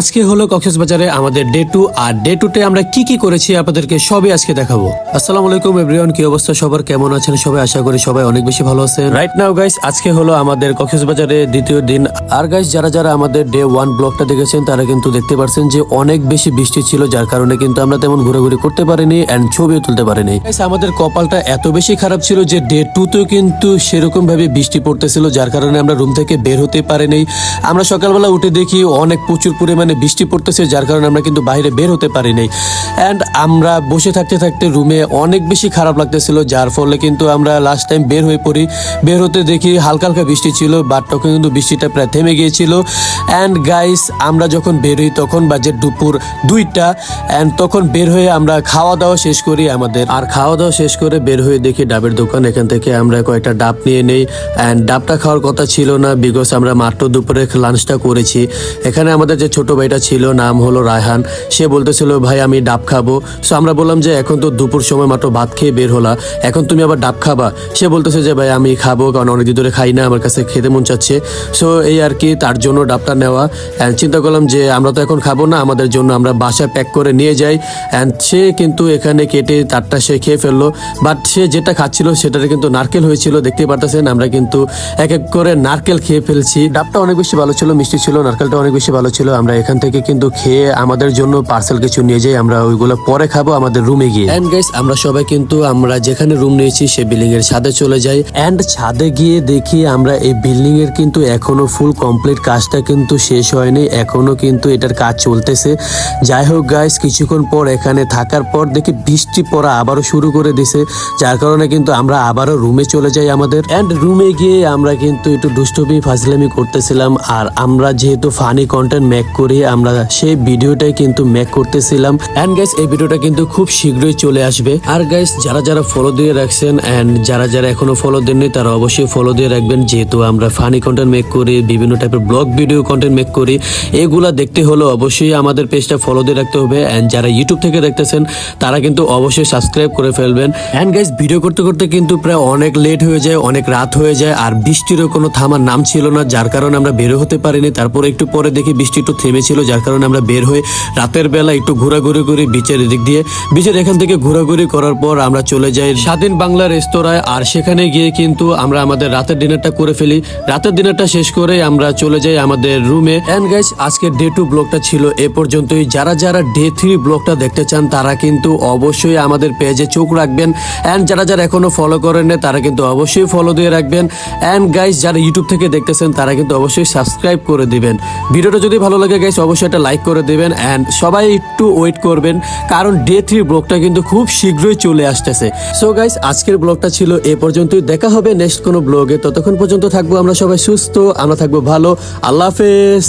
আজকে হলো কক্সবাজারে আমাদের ডে টু আর ডে টুতে আমরা কি কি করেছি আপনাদেরকে সবই আজকে দেখাবো। আসসালামু আলাইকুম এভরিওয়ান কি অবস্থা সবার? কেমন আছেন সবাই? আশা করি সবাই অনেক বেশি ভালো আছেন। রাইট নাও গাইস আজকে হলো আমাদের কক্সবাজারে দ্বিতীয় দিন। আর গাইস যারা যারা আমাদের ডে ওয়ান ব্লগটা দেখেছেন, তারা কিন্তু দেখতে পারছেন যে অনেক বেশি বৃষ্টি ছিল, যার কারণে কিন্তু আমরা তেমন ঘোরাঘুরি করতে পারিনি এন্ড ছবিও তুলতে পারিনি। গাইস আমাদের কপালটা এত বেশি খারাপ ছিল যে ডে টুতেও কিন্তু সেরকম ভাবে বৃষ্টি পড়তেছিল, যার কারণে আমরা রুম থেকে বের হতে পারিনি। আমরা সকালবেলা উঠে দেখি অনেক প্রচুর পরিমাণে বৃষ্টি পড়তেছে, যার কারণে আমরা কিন্তু বাইরে বের হতে পারিনি। অ্যান্ড আমরা বসে থাকতে থাকতে রুমে অনেক বেশি খারাপ লাগতেছিল, যার ফলে কিন্তু আমরা লাস্ট টাইম বের হয়ে পড়ি। বের হতে দেখি হালকা হালকা বৃষ্টি ছিল বাট তখন কিন্তু বৃষ্টিটা প্রায় থেমে গিয়েছিল। অ্যান্ড গাইস আমরা যখন বের হই তখন বাজে দুপুর দুইটা। অ্যান্ড তখন বের হয়ে আমরা খাওয়া দাওয়া শেষ করি আমাদের। আর খাওয়া দাওয়া শেষ করে বের হয়ে দেখি ডাবের দোকান, এখান থেকে আমরা কয়েকটা ডাব নিয়ে নেই। অ্যান্ড ডাবটা খাওয়ার কথা ছিল না বিকজ আমরা মাত্র দুপুরে লাঞ্চটা করেছি। এখানে আমাদের যে ছোট ভাইটা ছিল, নাম হলো রায়হান। সে বলতেছিল, ভাই, আমি ডাব খাব। সো আমরা বললাম যে, এখন তো দুপুর সময় মাত্র ভাত খেয়ে বের হলা। এখন তুমি আবার ডাব খাবা? সে বলতেছে যে, ভাই, আমি খাব, কারণ অনেকদিন ধরে খাই না, আমার কাছে খেতে মন চাচ্ছে। সো এই আর কি, তার জন্য ডাবটা নেওয়া। অ্যান্ড চিন্তা করলাম যে, আমরা তো এখন খাব না, আমাদের জন্য আমরা বাসায় প্যাক করে নিয়ে যাই। অ্যান্ড সে কিন্তু এখানে কেটে তারটা সে খেয়ে ফেলল। বাট সে যেটা খাচ্ছিল, সেটাতে কিন্তু নারকেল হয়েছিল, দেখতে পারতেছেন? আমরা কিন্তু এক এক করে নারকেল খেয়ে ফেলছি। ডাবটা অনেক বেশি ভালো ছিল, মিষ্টি ছিল, নারকেলটা অনেক বেশি ভালো ছিল, আমরা এখান থেকে কিন্তু খেয়ে আমাদের জন্য পার্সেল কিছু নিয়ে যাই আমরা ওইগুলো পরে খাব আমাদের রুমে গিয়ে। এন্ড গাইস আমরা সবাই কিন্তু আমরা যেখানে রুম নিয়েছি সে বিল্ডিং এর ছাদে চলে যাই। এন্ড ছাদে গিয়ে দেখি আমরা এই বিল্ডিং এর কিন্তু এখনও ফুল কমপ্লিট কাজটা কিন্তু শেষ হয়নি এখনও কিন্তু এটার কাজ চলতেছে। যাই হোক গাইস কিছুক্ষণ পর এখানে থাকার পর দেখি বৃষ্টি পড়া আবারও শুরু করে দিছে যার কারণে কিন্তু আমরা আবারও রুমে চলে যাই আমাদের। এন্ড রুমে গিয়ে আমরা কিন্তু একটু দুষ্টমি ফাজলামি করতেছিলাম আর আমরা যেহেতু ফানি কন্টেন্ট মেক করি আমরা সেই ভিডিওটাই কিন্তু মেক করতেছিলাম। এন্ড গাইস এই ভিডিওটা কিন্তু খুব শীঘ্রই চলে আসবে। আর গাইস যারা যারা ফলো দিয়ে রাখছেন এন্ড যারা যারা এখনও ফলো দেননি, তারা অবশ্যই ফলো দিয়ে রাখবেন। যেহেতু আমরা ফানি কন্টেন্ট মেক করি, বিভিন্ন টাইপের ব্লগ ভিডিও কন্টেন্ট মেক করি, এগুলা দেখতে হলে অবশ্যই আমাদের পেজটা ফলো দিয়ে রাখতে হবে। এন্ড যারা ইউটিউব থেকে দেখতেছেন, তারা কিন্তু অবশ্যই সাবস্ক্রাইব করে ফেলবেন। এন্ড গাইস ভিডিও করতে করতে কিন্তু প্রায় অনেক লেট হয়ে যায়, অনেক রাত হয়ে যায়। আর বৃষ্টিরও কোনো থামার নাম ছিল না, যার কারণে আমরা বের হতে পারিনি। তারপর একটু পরে দেখি বৃষ্টি একটু থেমেছিল, যার কারণে আমরা বের হয়ে রাতের বেলা একটু ঘোরাঘুরি করি বিচের দিক দিয়ে। বিচের এখান থেকে ঘোরাঘুরি করার পর আমরা চলে যাই স্বাধীন বাংলা রেস্তোরাঁয়, আর সেখানে গিয়ে কিন্তু আমরা আমাদের রাতের ডিনারটা করে ফেলি। রাতের ডিনারটা শেষ করে আমরা চলে যাই আমাদের রুমে এন্ড গাইস আজকের ডে টু ব্লগটা ছিল এ পর্যন্তই। যারা যারা ডে থ্রি ব্লগটা দেখতে চান, তারা কিন্তু অবশ্যই আমাদের পেজে চোখ রাখবেন। এন্ড যারা যারা এখনও ফলো করেন না তারা কিন্তু অবশ্যই ফলো দিয়ে রাখবেন। এন্ড গাইস যারা ইউটিউব থেকে দেখতেছেন, তারা কিন্তু অবশ্যই সাবস্ক্রাইব করে দিবেন। ভিডিওটা যদি ভালো লাগে গাইস অবশ্যই একটা লাইক করে দেবেন এন্ড সবাই একটু ওয়েট করবেন, কারণ ডে থ্রি ব্লগটা কিন্তু খুব শীঘ্রই চলে আসতেছে। সো গাইস আজকের ব্লগটা ছিল এ পর্যন্তই। দেখা হবে নেক্সট কোনো ব্লগে। ততক্ষণ পর্যন্ত থাকব আমরা সবাই সুস্থ, আমরা থাকব ভালো। আল্লাহ হাফেজ।